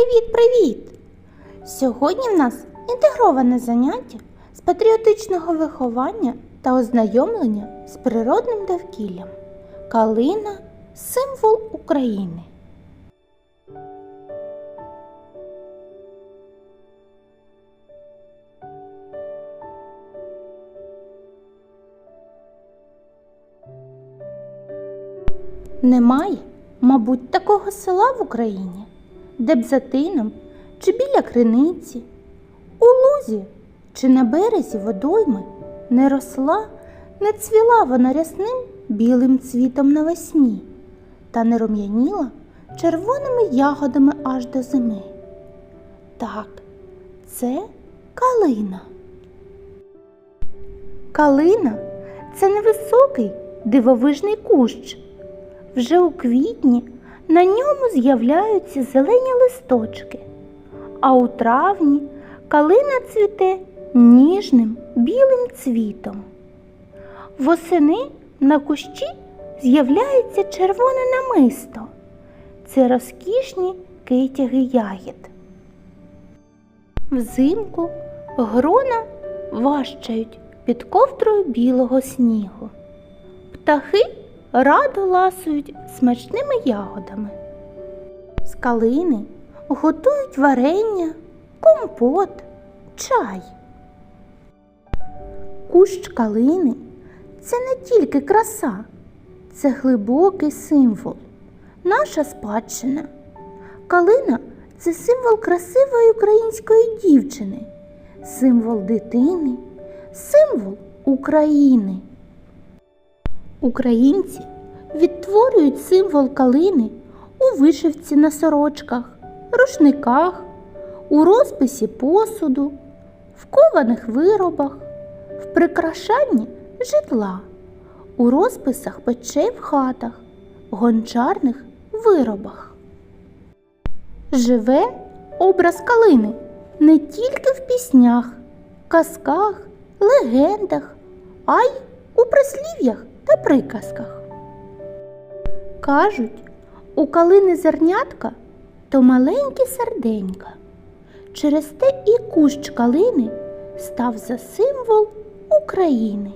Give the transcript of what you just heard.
Привіт-привіт! Сьогодні в нас інтегроване заняття з патріотичного виховання та ознайомлення з природним довкіллям. Калина символ України. Немає, мабуть, такого села в Україні, де б за тином чи біля криниці, у лузі чи на березі водойми не росла, не цвіла вона рясним білим цвітом навесні та не рум'яніла червоними ягодами аж до зими. Так, це калина. Калина це невисокий дивовижний кущ. Вже у квітні на ньому з'являються зелені листочки, а у травні калина цвіте ніжним білим цвітом. Восени на кущі з'являється червоне намисто. Це розкішні китяги ягід. Взимку грона ващають під ковдрою білого снігу. Птахи радо ласують смачними ягодами. З калини готують варення, компот, чай. Кущ калини це не тільки краса, це глибокий символ, наша спадщина. Калина це символ красивої української дівчини, символ дитини, символ України. Українці відтворюють символ калини у вишивці на сорочках, рушниках, у розписі посуду, в кованих виробах, в прикрашанні житла, у розписах печей в хатах, гончарних виробах. Живе образ калини не тільки в піснях, казках, легендах, а й у прислів'ях та приказках. Кажуть, у калини зернятка то маленькі серденька. Через те і кущ калини став за символ України.